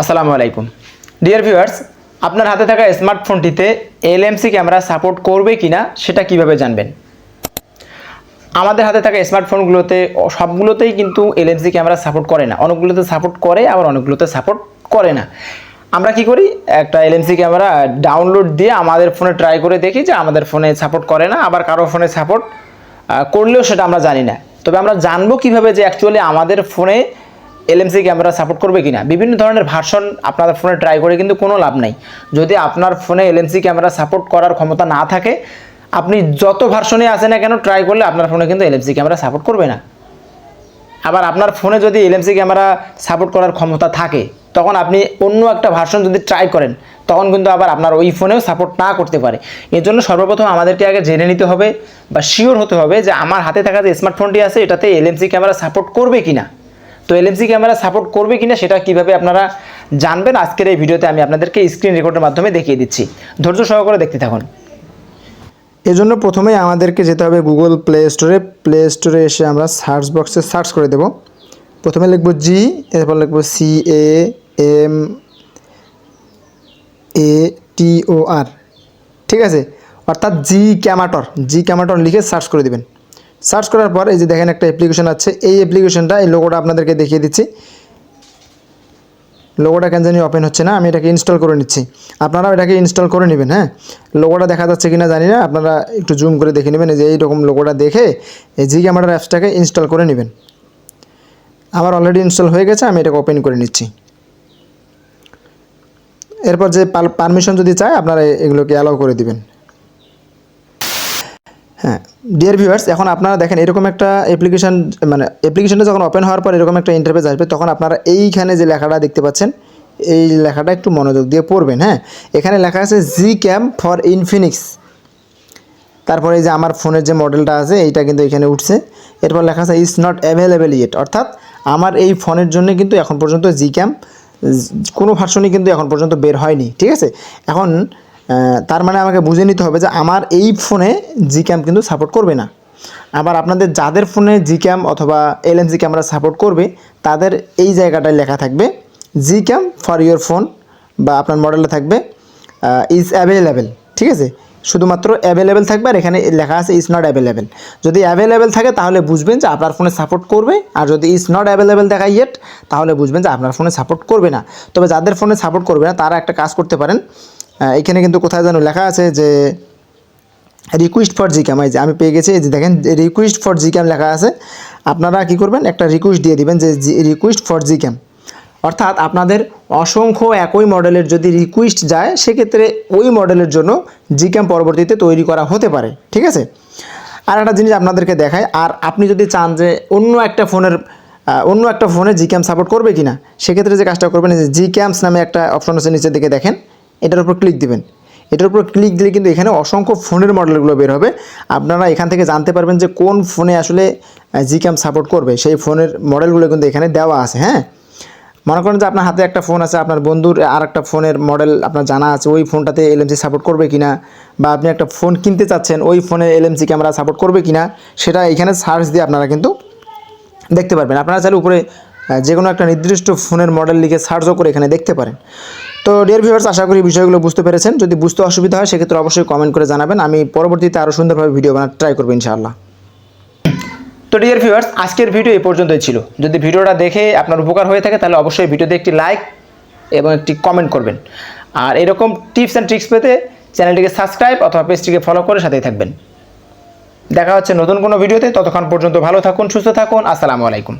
আসসালামু আলাইকুম। Dear viewers আপনার হাতে থাকা স্মার্টফোনটিতে এলএমসি ক্যামেরা সাপোর্ট করবে কিনা সেটা কীভাবে জানবেন? আমাদের হাতে থাকা স্মার্টফোনগুলোতে সবগুলোতেই কিন্তু এলএমসি ক্যামেরা সাপোর্ট করে না। অনেকগুলোতে সাপোর্ট করে, আবার অনেকগুলোতে সাপোর্ট করে না। আমরা কি করি? একটা এলএমসি ক্যামেরা ডাউনলোড দিয়ে আমাদের ফোনে ট্রাই করে দেখি যে আমাদের ফোনে সাপোর্ট করে না, আবার কারও ফোনে সাপোর্ট করলেও সেটা আমরা জানি না। তবে আমরা জানব কীভাবে যে অ্যাকচুয়ালি আমাদের ফোনে এলএমসি ক্যামেরা সাপোর্ট করবে কিনা? বিভিন্ন ধরনের ভার্সন আপনাদের ফোনে ট্রাই করে কিন্তু কোনো লাভ নাই। যদি আপনার ফোনে এলএমসি ক্যামেরা সাপোর্ট করার ক্ষমতা না থাকে, আপনি যত ভার্সনে আসে না কেন ট্রাই করলে আপনার ফোনে কিন্তু এলএমসি ক্যামেরা সাপোর্ট করবে না। আবার আপনার ফোনে যদি এলএমসি ক্যামেরা সাপোর্ট করার ক্ষমতা থাকে, তখন আপনি অন্য একটা ভার্সন যদি ট্রাই করেন, তখন কিন্তু আবার আপনার ওই ফোনেও সাপোর্ট না করতে পারে। এর জন্য সর্বপ্রথম আমাদেরকে আগে জেনে নিতে হবে বা শিওর হতে হবে যে আমার হাতে থাকা যে স্মার্টফোনটি আছে, এটাতে এলএমসি ক্যামেরা সাপোর্ট করবে কিনা। তো এলএমসি ক্যামেরা সাপোর্ট করবে কিনা সেটা কীভাবে আপনারা জানবেন, আজকের এই ভিডিওতে আমি আপনাদেরকে স্ক্রিন রেকর্ডের মাধ্যমে দেখিয়ে দিচ্ছি। ধৈর্য সহকারে দেখতে থাকুন। এজন্য প্রথমেই আমাদেরকে যেতে হবে গুগল প্লে স্টোরে প্লে স্টোরে এসে আমরা সার্চ বক্সে সার্চ করে দেব। প্রথমে লিখব জি এরপর লিখব সি এ এম এ টি ও আর ঠিক আছে? অর্থাৎ জি ক্যামাটর জি ক্যামাটর লিখে সার্চ করে দিবেন। সার্চ করার পর এই যে দেখেন একটা অ্যাপ্লিকেশন আছে। এই অ্যাপ্লিকেশনটা এই লোগোটা আপনাদেরকে দেখিয়ে দিচ্ছি। লোগোটা কেন জানি ওপেন হচ্ছে না, আমি এটাকে ইনস্টল করে নিচ্ছি। আপনারাও এটাকে ইনস্টল করে নেবেন হ্যাঁ? লোগোটা দেখা যাচ্ছে কি না জানি না, আপনারা একটু জুম করে দেখে নেবেন, এই যে এইরকম লোগোটা দেখে এই জি ক্যামেরার অ্যাপসটাকে ইনস্টল করে নেবেন। আমার অলরেডি ইনস্টল হয়ে গেছে, আমি এটাকে ওপেন করে নিচ্ছি। এরপর যে পারমিশন যদি চায়, আপনারা এগুলোকে অ্যালাউ করে দিবেন। হ্যাঁ ডিয়ার ভিউয়ার্স এখন আপনারা দেখেন এরকম একটা অ্যাপ্লিকেশন মানে অ্যাপ্লিকেশনটা যখন ওপেন হওয়ার পর এরকম একটা ইন্টারফেস আসবে, তখন আপনারা এইখানে যে লেখাটা দেখতে পাচ্ছেন, এই লেখাটা একটু মনোযোগ দিয়ে পড়বেন হ্যাঁ? এখানে লেখা আছে জি ক্যাম ফর ইনফিনিক্স তারপরে যে আমার ফোনের যে মডেলটা আছে, এইটা কিন্তু এখানে উঠছে। এরপর লেখা আছে ইজ নট অ্যাভেলেবেল ইয়েট অর্থাৎ আমার এই ফোনের জন্য কিন্তু এখন পর্যন্ত জি ক্যাম কোনো ভার্সনই কিন্তু এখন পর্যন্ত বের হয়নি, ঠিক আছে? এখন তার মানে আমাকে বুঝে নিতে হবে যে আমার এই ফোনে জি ক্যাম কিন্তু সাপোর্ট করবে না। আবার আপনাদের যাদের ফোনে জি ক্যাম অথবা এলএমজি ক্যামেরা সাপোর্ট করবে, তাদের এই জায়গাটায় লেখা থাকবে G cam for your phone বা আপনার মডেলে থাকবে ইজ অ্যাভেলেবেল ঠিক আছে? শুধুমাত্র অ্যাভেলেবেল থাকবে আর এখানে লেখা আছে ইজ নট অ্যাভেলেবেল যদি অ্যাভেলেবেল থাকে তাহলে বুঝবেন যে আপনার ফোনে সাপোর্ট করবে, আর যদি ইজ নট অ্যাভেলেবেল দেখা ইয়েট তাহলে বুঝবেন যে আপনার ফোনে সাপোর্ট করবে না। তবে যাদের ফোনে সাপোর্ট করবে না, তারা একটা কাজ করতে পারেন এখানে কিন্তু কোথায় যেন লেখা আছে যে রিকোয়েস্ট ফর জি ক্যাম এই যে আমি পেয়ে গেছি, এই যে দেখেন রিকোয়েস্ট ফর জি ক্যাম লেখা আছে। আপনারা কি করবেন? একটা রিকোয়েস্ট দিয়ে দিবেন যে রিকোয়েস্ট ফর জি ক্যাম অর্থাৎ আপনাদের অসংখ্য একই মডেলের যদি রিকোয়েস্ট যায়, সেক্ষেত্রে ওই মডেলের জন্য জি ক্যাম পরবর্তীতে তৈরি করা হতে পারে। ঠিক আছে? আর একটা জিনিস আপনাদেরকে দেখায় আর আপনি যদি চান যে অন্য একটা ফোনের অন্য একটা ফোনে জি ক্যাম সাপোর্ট করবে কি না সেক্ষেত্রে যে কাজটা করবেন যে জি ক্যামস নামে একটা অপশন আছে নিচের দিকে দেখেন। এটার উপর ক্লিক দিবেন। এটার উপর ক্লিক দিলে কিন্তু এখানে অসংখ্য ফোনের মডেলগুলো বের হবে। আপনারা এখান থেকে জানতে পারবেন যে কোন ফোনে আসলে জি ক্যাম সাপোর্ট করবে। সেই ফোনের মডেলগুলো কিন্তু এখানে দেওয়া আছে হ্যাঁ? মনে করেন যে আপনার হাতে একটা ফোন আছে, আপনার বন্ধুর আর একটা ফোনের মডেল আপনার জানা আছে, ওই ফোনটাতে এলএমসি সাপোর্ট করবে কিনা? বা আপনি একটা ফোন কিনতে চাচ্ছেন, ওই ফোনে এলএমসি ক্যামেরা সাপোর্ট করবে কিনা? সেটা এখানে সার্চ দিয়ে আপনারা কিন্তু দেখতে পারবেন। আপনারা চাইলে উপরে যে কোনো একটা নির্দিষ্ট ফোনের মডেল লিখে সার্চও করে এখানে দেখতে পারেন। তো ডিয়ার ভিউয়ার্স আশা করি বিষয়গুলো বুঝতে পেরেছেন। যদি বুঝতে অসুবিধা হয়, সেক্ষেত্রে অবশ্যই কমেন্ট করে জানাবেন। আমি পরবর্তীতে আরও সুন্দরভাবে ভিডিও বানাতে ট্রাই করব ইনশাআল্লাহ। তো ডিয়ার ভিউয়ার্স আজকের ভিডিও এই পর্যন্তই ছিল। যদি ভিডিওটা দেখে আপনার উপকার হয়ে থাকে, তাহলে অবশ্যই ভিডিওতে একটি লাইক এবং একটি কমেন্ট করবেন। আর এরকম টিপস অ্যান্ড ট্রিক্স পেতে চ্যানেলটিকে সাবস্ক্রাইব অথবা পেজটিকে ফলো করে সাথেই থাকবেন। দেখা হচ্ছে নতুন কোনো ভিডিওতে ততক্ষণ পর্যন্ত ভালো থাকুন, সুস্থ থাকুন। আসসালামু আলাইকুম।